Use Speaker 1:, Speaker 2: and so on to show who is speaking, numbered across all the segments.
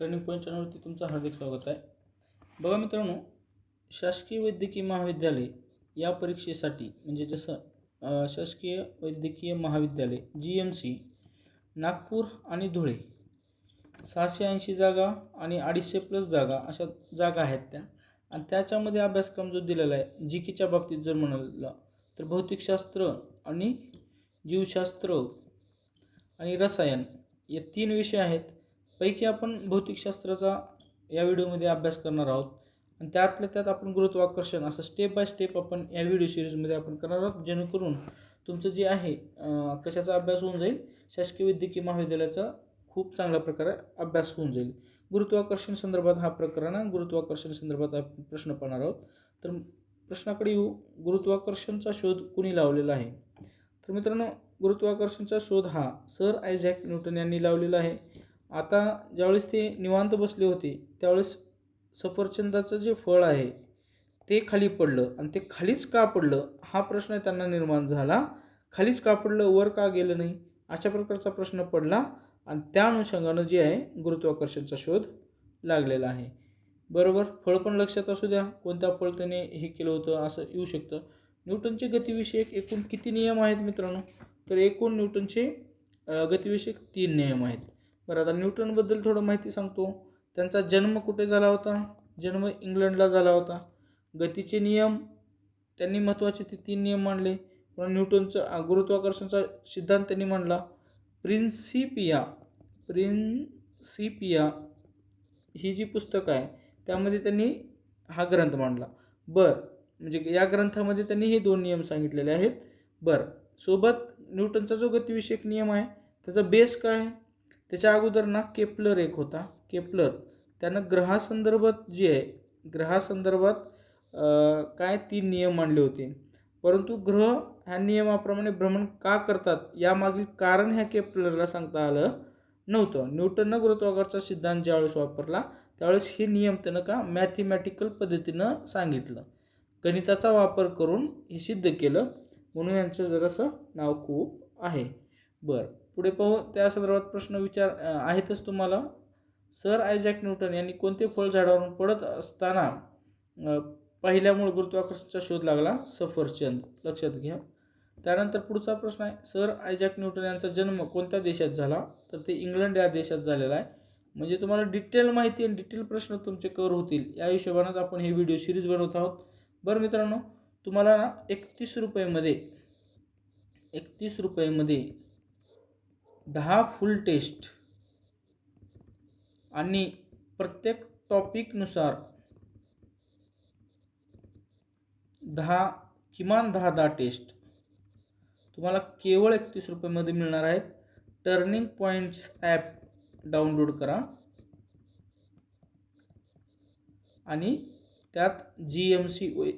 Speaker 1: Turning point चॅनलवरती तुमचं हार्दिक स्वागत आहे. बघा मित्रांनो शासकीय वैद्यकीय महाविद्यालय या परीक्षेसाठी म्हणजे जसं शासकीय वैद्यकीय महाविद्यालय जी एम सी नागपूर आणि धुळे सहाशे ऐंशी जागा आणि अडीचशे प्लस जागा अशा जागा आहेत त्या. आणि त्याच्यामध्ये अभ्यासक्रम जो दिलेला आहे जी केच्या बाबतीत जर म्हणाला तर भौतिकशास्त्र आणि जीवशास्त्र आणि रसायन या तीन विषय आहेत. पैकी आपण भौतिकशास्त्राचा या व्हिडिओमध्ये अभ्यास करणार आहोत. आणि त्यातल्या त्यात आपण गुरुत्वाकर्षण असं स्टेप बाय स्टेप आपण या व्हिडिओ सिरीजमध्ये आपण करणार आहोत. जेणेकरून तुमचं जे आहे कशाचा अभ्यास होऊन जाईल? शासकीय वैद्यकीय महाविद्यालयाचा खूप चांगल्या प्रकारे अभ्यास होऊन जाईल. गुरुत्वाकर्षण संदर्भात हा प्रकरण गुरुत्वाकर्षण संदर्भात आपण प्रश्न पाहणार आहोत. तर प्रश्नाकडे येऊ. गुरुत्वाकर्षणचा शोध कुणी लावलेला आहे? तर मित्रांनो गुरुत्वाकर्षणचा शोध हा सर आयझॅक न्यूटन यांनी लावलेला आहे. आता ज्यावेळेस ते निवांत बसले होते त्यावेळेस सफरचंदाचं जे फळ आहे ते खाली पडलं. आणि ते खालीच का पडलं हा प्रश्न त्यांना निर्माण झाला. खालीच का पडलं वर का गेलं नाही अशा प्रकारचा प्रश्न पडला. आणि त्या अनुषंगानं जे आहे गुरुत्वाकर्षणचा शोध लागलेला आहे. बरोबर? फळ पण लक्षात असू द्या. कोणत्या फळ त्याने हे केलं होतं असं येऊ शकतं. न्यूटनचे गतिविषयक एकूण किती नियम आहेत मित्रांनो? तर एकूण न्यूटनचे गतिविषयक तीन नियम आहेत. बरं आता न्यूटनबद्दल थोडं माहिती सांगतो. त्यांचा जन्म कुठे झाला होता? जन्म इंग्लंडला झाला होता. गतीचे नियम त्यांनी महत्त्वाचे ते तीन नियम मांडले. पण न्यूटनचा गुरुत्वाकर्षणचा सिद्धांत त्यांनी मांडला. प्रिन्सिपिया प्रिन्सिपिया ही जी पुस्तकं आहे त्यामध्ये त्यांनी हा ग्रंथ मांडला. बरं म्हणजे या ग्रंथामध्ये त्यांनी हे दोन नियम सांगितलेले आहेत. बरं सोबत न्यूटनचा जो गतिविषयक नियम आहे त्याचा बेस काय आहे? त्याच्या अगोदर ना केपलर एक होता. केपलर. त्यानं ग्रहासंदर्भात जे आहे ग्रहासंदर्भात काय तीन नियम मांडले होते. परंतु ग्रह ह्या नियमाप्रमाणे भ्रमण का करतात यामागील कारण ह्या केपलरला सांगता आलं नव्हतं. न्यूटननं गुरुत्वाकर्षणचा सिद्धांत ज्यावेळेस वापरला त्यावेळेस हे नियम त्यानं का मॅथमॅटिकल पद्धतीनं सांगितलं. गणिताचा वापर करून हे सिद्ध केलं. म्हणून यांचं जरासं नाव खूप आहे. बरं. पुढे पाहू. त्या संदर्भात प्रश्न विचार आहेतच तुम्हाला. सर आयझॅक न्यूटन यांनी कोणते फळ झाडावरून पडत असताना पहिल्यामुळे गुरुत्वाकर्षणाचा शोध लागला? सफरचंद. लक्षात घ्या. त्यानंतर पुढचा प्रश्न आहे. सर आयझॅक न्यूटन यांचा जन्म कोणत्या देशात झाला? तर ते इंग्लंड या देशात झालेला आहे. म्हणजे तुम्हाला डिटेल माहिती आणि डिटेल प्रश्न तुमचे कवर होतील. या हिशोबानंच आपण हे व्हिडिओ सिरीज बनवत आहोत. बरं मित्रांनो तुम्हाला ना एकतीस रुपयेमध्ये एकतीस रुपयेमध्ये दहा फुल टेस्ट आणि प्रत्येक टॉपिकनुसार दहा किमान दहा दहा टेस्ट तुम्हाला केवळ एकतीस रुपयेमध्ये मिळणार आहेत. टर्निंग पॉईंट्स ॲप डाउनलोड करा. आणि त्यात जी एम सी वै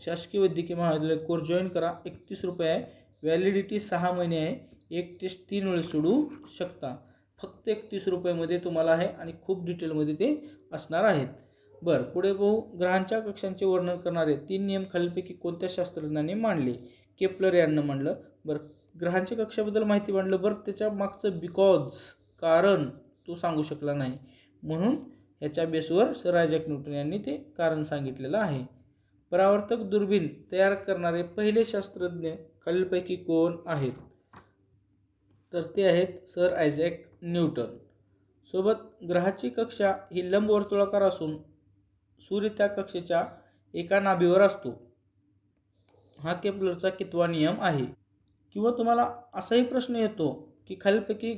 Speaker 1: शासकीय वैद्यकीय महाविद्यालय कोर्स जॉईन करा. एकतीस रुपये आहे. व्हॅलिडिटी सहा महिने आहे. एक टेस्ट तीन वेळेस सोडू शकता. फक्त एकतीस रुपयामध्ये तुम्हाला आहे आणि खूप डिटेलमध्ये ते असणार आहेत. बरं पुढे भाऊ ग्रहांच्या कक्षांचे वर्णन करणारे तीन नियम खालीलपैकी कोणत्या शास्त्रज्ञांनी मांडले? केपलर यांना मांडलं. बरं ग्रहांच्या कक्षाबद्दल माहिती मांडलं. बरं त्याच्या मागचं बिकॉज कारण तो सांगू शकला नाही. म्हणून ह्याच्या बेसवर सर आयझॅक न्यूटन यांनी ते कारण सांगितलेलं आहे. परावर्तक दुर्बीण तयार करणारे पहिले शास्त्रज्ञ खालीलपैकी कोण आहेत? तर ते आहेत सर आयझॅक न्यूटन. सोबत ग्रहाची कक्षा ही लंबवर्तुळाकार असून सूर्य त्या कक्षेच्या एका नाभीवर असतो. हा केपलरचा कितवा नियम आहे? किंवा तुम्हाला असाही प्रश्न येतो की खालीलपैकी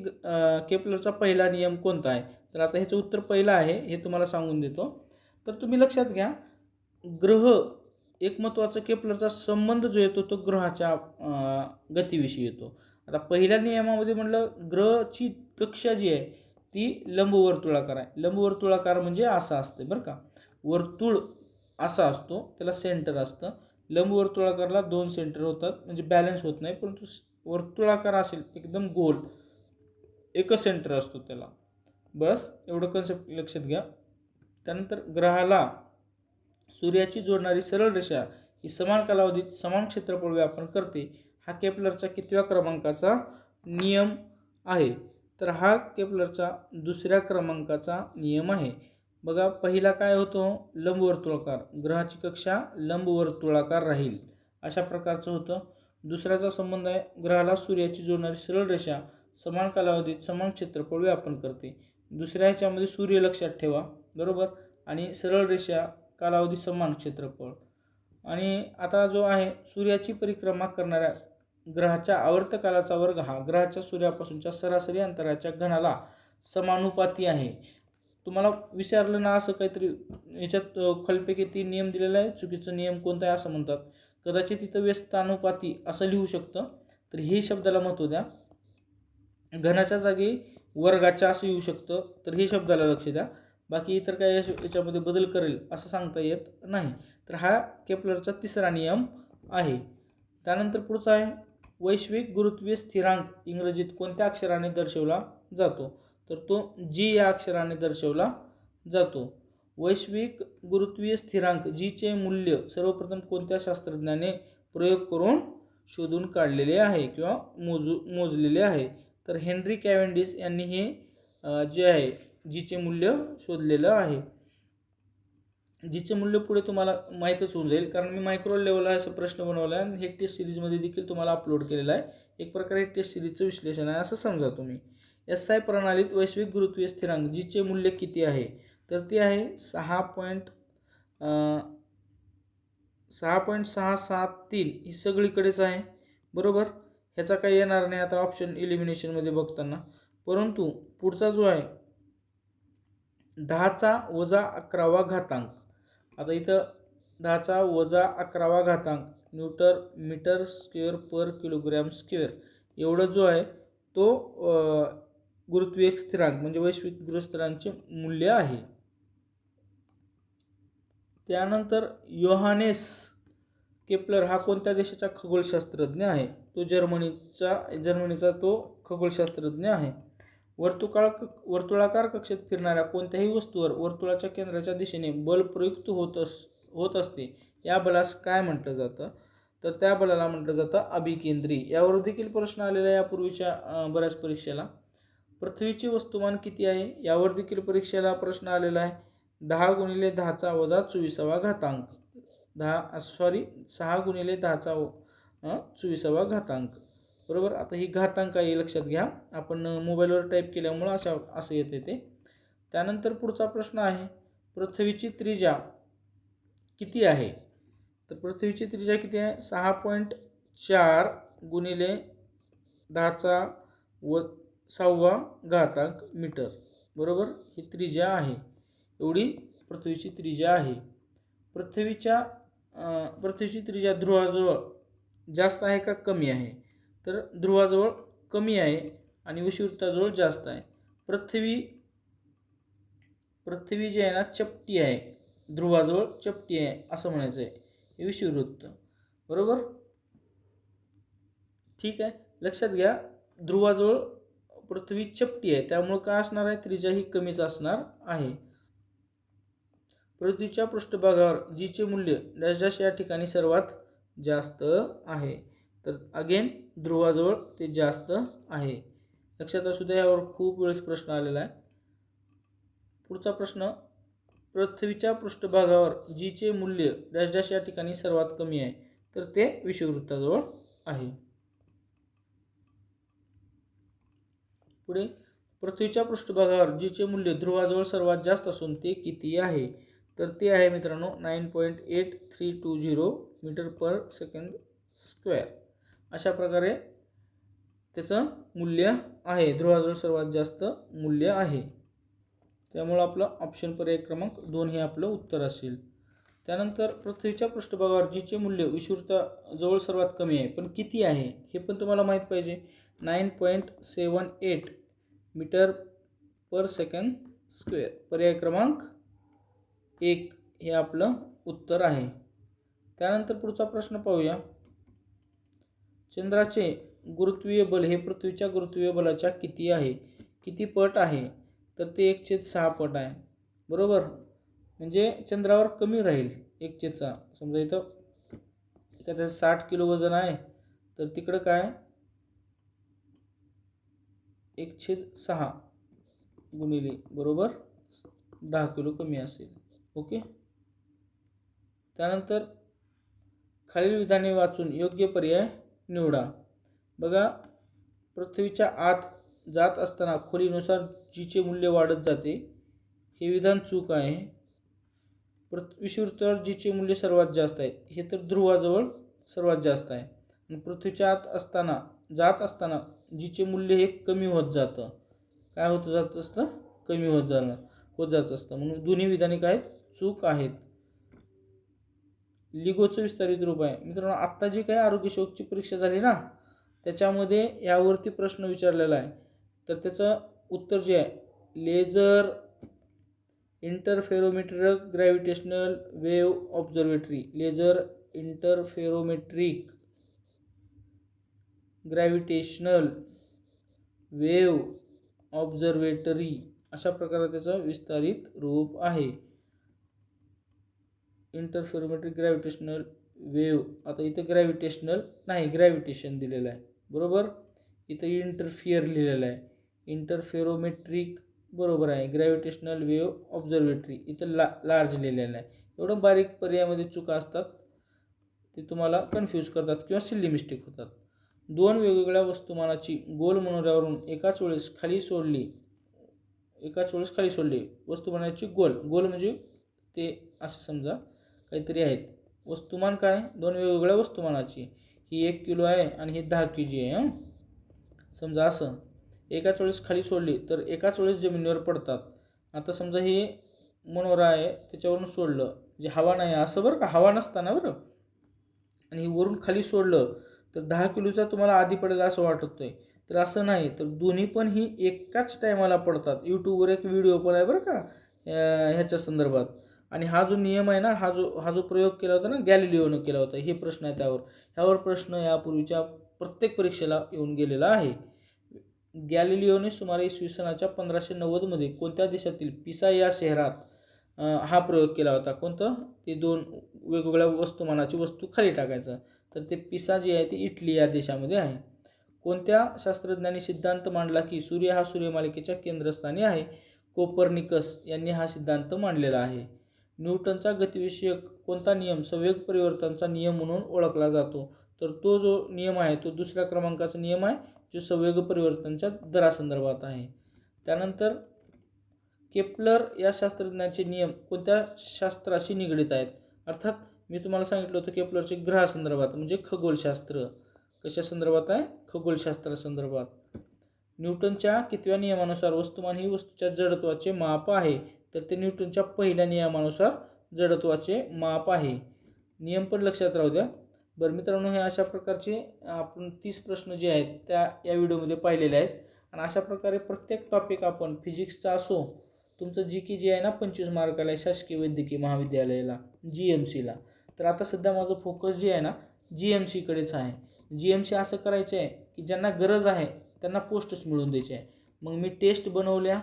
Speaker 1: केपलरचा पहिला नियम कोणता आहे? तर आता ह्याचं उत्तर पहिलं आहे हे तुम्हाला सांगून देतो. तर तुम्ही लक्षात घ्या ग्रह एक महत्त्वाचा केपलरचा संबंध जो येतो तो ग्रहाच्या गतीविषयी येतो. आता पहिल्या नियमामध्ये म्हटलं ग्रहची कक्षा जी आहे ती लंबवर्तुळाकार आहे. लंबवर्तुळाकार म्हणजे असा असते बरं का. वर्तुळ असा असतो त्याला सेंटर असतं. लंबवर्तुळाकारला दोन सेंटर होतात म्हणजे बॅलन्स होत नाही परंतु वर्तुळाकार असेल एकदम गोल एकच सेंटर असतो त्याला. बस एवढं कन्सेप्ट लक्षात घ्या. त्यानंतर ग्रहाला सूर्याची जोडणारी सरळ रेषा ही समान कालावधीत समान क्षेत्रफळ व्यापन करते. हा केपलरचा कितव्या क्रमांकाचा नियम आहे? तर हा केपलरचा दुसऱ्या क्रमांकाचा नियम आहे. बघा पहिला काय होतो? लंबवर्तुळाकार. ग्रहाची कक्षा लंबवर्तुळाकार राहील. अशा प्रकारचं होतं. दुसऱ्याचा संबंध आहे ग्रहाला सूर्याची जोडणारी सरळ रेषा समान कालावधीत समान क्षेत्रफळ व्यापन करते. दुसऱ्या ह्याच्यामध्ये सूर्य लक्षात ठेवा बरोबर? आणि सरळ रेषा कालावधी समान क्षेत्रफळ. आणि आता जो आहे सूर्याची परिक्रमा करणाऱ्या ग्रहाच्या आवर्तकालाचा वर्ग हा ग्रहाच्या सूर्यापासूनच्या सरासरी अंतराच्या घनाला समानुपाती आहे. तुम्हाला विचारलं ना असं काहीतरी? याच्यात अ, खालपैकी तीन नियम दिलेला आहे चुकीचं नियम कोणता आहे असं म्हणतात. कदाचित तिथं व्यस्तानुपाती असं लिहू शकतं. तर हे शब्दाला महत्त्व द्या. घनाच्या जागी वर्गाच्या असं येऊ शकतं. तर हे शब्दाला लक्ष द्या. बाकी इतर काय याच्यामध्ये बदल करेल असं सांगता येत नाही. तर हा केपलरचा तिसरा नियम आहे. त्यानंतर पुढचा आहे. वैश्विक गुरुत्वीय स्थिरांक इंग्रजीत कोणत्या अक्षराने दर्शवला जातो? तर तो जी या अक्षराने दर्शवला जातो. वैश्विक गुरुत्वीय स्थिरांक जीचे मूल्य सर्वप्रथम कोणत्या शास्त्रज्ञाने प्रयोग करून शोधून काढलेले आहे किंवा मोजू मोजलेले आहे? तर हेनरी कॅव्हेंडिस यांनी हे जे आहे जीचे मूल्य शोधलेलं आहे. जिचे मूल्य पुढे तुम्हाला माहीतच होऊन जाईल. कारण मी मायक्रो लेवलला असं प्रश्न बनवला आहे आणि हे टेस्ट सिरीजमध्ये देखील तुम्हाला अपलोड केलेलं आहे. एक प्रकारे टेस्ट सिरीजचं विश्लेषण आहे असं समजा तुम्ही. एस आय प्रणालीत वैश्विक गुरुत्वीय स्थिरांक जीचे मूल्य किती आहे? तर ते आहे सहा पॉईंट सहा पॉईंट सहा सात तीन ही सगळीकडेच आहे. बरोबर? ह्याचा काही येणार नाही आता ऑप्शन इलिमिनेशनमध्ये बघताना. परंतु पुढचा जो आहे दहाचा वजा अकरावा घातांक. आता इथं दहाचा वजा अकरावा घातांक newton metre square per kilogram square. एवढं जो आहे तो गुरुत्वीय स्थिरांक म्हणजे वैश्विक गुरुस्थिरांकचे मूल्य आहे. त्यानंतर योहानेस केपलर हा कोणत्या देशाचा खगोलशास्त्रज्ञ आहे? तो जर्मनीचा जर्मनीचा तो खगोलशास्त्रज्ञ आहे. वर्तुकाळ वर्तुळाकार कक्षेत फिरणाऱ्या कोणत्याही वस्तूवर वर्तुळाच्या केंद्राच्या दिशेने बल प्रयुक्त होत अस होत असते. या बलास काय म्हटलं जातं? तर त्या बलाला म्हटलं जातं अभिकेंद्री. यावर देखील प्रश्न आलेला आहे यापूर्वीच्या बऱ्याच परीक्षेला. पृथ्वीचे वस्तुमान किती आहे? यावर देखील परीक्षेला प्रश्न आलेला आहे. दहा गुणिले दहाचा वजा चोवीसावा घातांक. दहा सॉरी सहा गुणिले दहाचा चोवीसावा घातांक. बरोबर? आता ही घातांक आहे लक्षात घ्या. आपण मोबाईलवर टाईप केल्यामुळं अशा असं येते ते. त्यानंतर पुढचा प्रश्न आहे पृथ्वीची त्रिज्या किती आहे? तर पृथ्वीची त्रिज्या किती आहे? सहा पॉईंट चार गुणिले दहाचा व सहावा घातांक मीटर. बरोबर? ही त्रिज्या आहे. एवढी पृथ्वीची त्रिज्या आहे. पृथ्वीच्या पृथ्वीची त्रिज्या ध्रुवाजवळ जास्त आहे का कमी आहे? तर ध्रुवाजवळ कमी आहे आणि विषुवृत्ताजवळ जास्त आहे. पृथ्वी पृथ्वी जी आहे ना चपटी आहे. ध्रुवाजवळ चपटी आहे असं म्हणायचं आहे हे विषुववृत्त बरोबर? ठीक आहे. लक्षात घ्या ध्रुवाजवळ पृथ्वी चपटी आहे. त्यामुळं काय असणार आहे? त्रिज्या ही कमीच असणार आहे. पृथ्वीच्या पृष्ठभागावर जीचे मूल्य डॅश डॅश या ठिकाणी सर्वात जास्त आहे. तर अगेन ध्रुवाजवळ ते जास्त आहे. लक्षात असू द्या यावर खूप वेळेस प्रश्न आलेला आहे. पुढचा प्रश्न पृथ्वीच्या पृष्ठभागावर जीचे मूल्य डॅश डॅश या ठिकाणी सर्वात कमी आहे तर ते विषुववृत्ताजवळ आहे. पुढे पृथ्वीच्या पृष्ठभागावर जीचे मूल्य ध्रुवाजवळ सर्वात जास्त असून ते किती आहे? तर ते आहे मित्रांनो nine point eight three two zero metre per second square अशा प्रकारे त्याचं मूल्य आहे. ध्रुवाजवळ सर्वात जास्त मूल्य आहे. त्यामुळं आपलं ऑप्शन पर्याय क्रमांक दोन हे आपलं उत्तर असेल. त्यानंतर पृथ्वीच्या पृष्ठभागावर जीचे मूल्य विषुवृत्ताजवळ सर्वात कमी आहे पण किती आहे हे पण तुम्हाला माहीत पाहिजे. Nine point seven eight metre per second square. पर्याय क्रमांक एक हे आपलं उत्तर आहे. त्यानंतर पुढचा प्रश्न पाहूया. चंद्राचे गुरुत्वीय बल हे पृथ्वीच्या गुरुत्वीय बलाच्या किती आहे? किती पट आहे? तर ते एक सहा पट आहे. बरोबर? म्हणजे चंद्रावर कमी राहील एक समजा इथं एखाद्या साठ किलो वजन आहे तर तिकडं काय? एक छेद सहा गुणिले बरोबर? दहा किलो कमी असेल. ओके? त्यानंतर खालील विधाने वाचून योग्य पर्याय निवडा. बघा पृथ्वीच्या आत जात असताना खोलीनुसार जीचे मूल्य वाढत जाते हे विधान चूक आहे. पृथ्वी जीचे मूल्य सर्वात जास्त आहे. हे तर ध्रुवाजवळ सर्वात जास्त आहे. आणि पृथ्वीच्या आत असताना जात असताना जीचे मूल्य हे कमी होत जातं. काय होत जात असतं? कमी होत जाणं होत जात असतं. म्हणून दोन्ही विधाने काय आहेत? चूक आहेत. लिगोचं विस्तारित रूप आहे. मित्रांनो आत्ता जी काही आरोग्य शोकची परीक्षा झाली ना त्याच्यामध्ये यावरती प्रश्न विचारलेला आहे. तर त्याचं उत्तर जे आहे laser interferometric gravitational wave observatory laser interferometric gravitational wave observatory अशा प्रकारे त्याचं विस्तारित रूप आहे. इंटरफेरोमेट्रिक ग्रॅव्हिटेशनल वेव्ह आता इथं ग्रॅव्हिटेशनल नाही ग्रॅव्हिटेशन दिलेलं आहे. बरोबर? इथं इंटरफिअर लिहिलेलं आहे. इंटरफेरोमेट्रिक बरोबर आहे. ग्रॅव्हिटेशनल वेव्ह ऑब्झर्वेटरी इथं ला लार्ज लिहिलेलं आहे. एवढं बारीक पर्यायामध्ये चुका असतात ते तुम्हाला कन्फ्यूज करतात किंवा सिल्ली मिस्टेक होतात. दोन वेगवेगळ्या वस्तुमानाची गोल मनोऱ्यावरून एकाच वेळेस खाली सोडली एकाच वेळेस खाली सोडली वस्तुमानाची गोल. गोल म्हणजे ते असं समजा काहीतरी आहेत. वस्तुमान काय? दोन वेगवेगळ्या वस्तुमानाची. ही एक किलो आहे आणि ही दहा के जी आहे समजा असं. एकाच वेळेस खाली सोडली तर एकाच वेळेस जमिनीवर पडतात. आता समजा हे मनोरा आहे त्याच्यावरून सोडलं. जे हवा नाही असं बरं का? हवा नसताना बरं. आणि हे वरून खाली सोडलं तर दहा किलोचा तुम्हाला आधी पडेल असं वाटत आहे तर असं नाही तर दोन्ही पण ही एकाच टायमाला पडतात. यूट्यूबवर एक व्हिडिओ पण आहे बरं का? ह्याच्या संदर्भात. आणि हा जो नियम आहे ना हा जो हा जो प्रयोग केला होता ना गॅलिलिओनं केला होता हे प्रश्न आहे त्यावर. ह्यावर प्रश्न यापूर्वीच्या प्रत्येक परीक्षेला येऊन गेलेला आहे. गॅलिलिओने सुमारे इसवी सनाच्या पंधराशे नव्वदमध्ये कोणत्या देशातील पिसा या शहरात हा प्रयोग केला होता? कोणतं? ते दोन वेगवेगळ्या वस्तुमानाची वस्तू खाली टाकायचं. तर ते पिसा जे आहे ते इटली या देशामध्ये आहे. कोणत्या शास्त्रज्ञांनी सिद्धांत मांडला की सूर्य हा सूर्यमालिकेच्या केंद्रस्थानी आहे? कोपर्निकस यांनी हा सिद्धांत मांडलेला आहे. न्यूटनचा गतिविषयक कोणता नियम संवेग परिवर्तनचा नियम म्हणून ओळखला जातो? तर तो जो नियम आहे तो दुसऱ्या क्रमांकाचा नियम आहे जो संवेग परिवर्तनच्या दरासंदर्भात आहे. त्यानंतर केपलर या शास्त्रज्ञाचे नियम कोणत्या शास्त्राशी निगडीत आहेत? अर्थात मी तुम्हाला सांगितलं होतं केपलरचे ग्रहासंदर्भात म्हणजे खगोलशास्त्र. कशा संदर्भात आहे? खगोलशास्त्रासंदर्भात न्यूटनच्या कितव्या नियमानुसार वस्तुमान ही वस्तूच्या जडत्वाचे माप आहे? तर ते न्यूटनच्या पहिल्या नियमानुसार जडत्वाचे माप आहे. नियम पण लक्षात राहू द्या. बरं मित्रांनो हे अशा प्रकारचे आपण तीस प्रश्न जे आहेत त्या या व्हिडिओमध्ये पाहिलेले आहेत. आणि अशा प्रकारे प्रत्येक टॉपिक आपण फिजिक्सचा असो तुमचं जी की जे आहे ना पंचवीस मार्काला आहे शासकीय वैद्यकीय महाविद्यालयाला जी एम सीला तर आता सध्या माझं फोकस जे आहे ना जी एम सीकडेच आहे. जी एम सी असं करायचं आहे की ज्यांना गरज आहे त्यांना पोस्टच मिळवून द्यायचे आहे. मग मी टेस्ट बनवल्या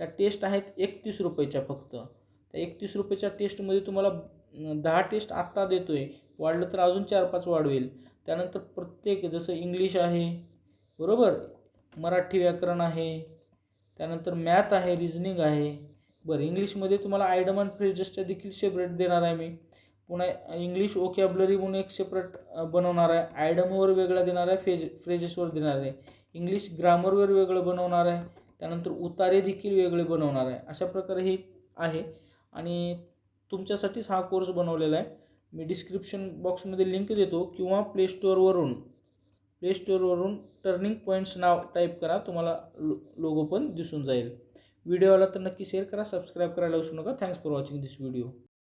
Speaker 1: त्या टेस्ट आहेत एकतीस रुपयेच्या फक्त. त्या एकतीस रुपयेच्या टेस्टमध्ये तुम्हाला दहा टेस्ट आत्ता देतो आहे वाढलं तर अजून चार पाच वाढवेल. त्यानंतर प्रत्येक जसं इंग्लिश आहे बरोबर? मराठी व्याकरण आहे. त्यानंतर मॅथ आहे रिझनिंग आहे. बरं इंग्लिशमध्ये तुम्हाला आयडम अँड फ्रेजेसच्या देखील सेपरेट देणार आहे मी. पुन्हा इंग्लिश ओकॅबलरी म्हणून एक सेपरेट बनवणार आहे. आयडमवर वेगळा देणार आहे फेज फ्रेजेसवर देणार आहे. इंग्लिश ग्रामरवर वेगळं बनवणार आहे. त्यानंतर उतारे देखील वेगळे बनवणार आहे. अशा प्रकारे हे आहे. आणि तुमच्यासाठीच हा कोर्स बनवलेला आहे. मी डिस्क्रिप्शन बॉक्समध्ये लिंक देतो किंवा प्लेस्टोअरवरून प्ले स्टोअरवरून टर्निंग पॉईंट्स नाव टाईप करा. तुम्हाला लो लोगो पण दिसून जाईल. व्हिडिओला तर नक्की शेअर करा सबस्क्राईब करायला विसरू नका. Thanks for watching this video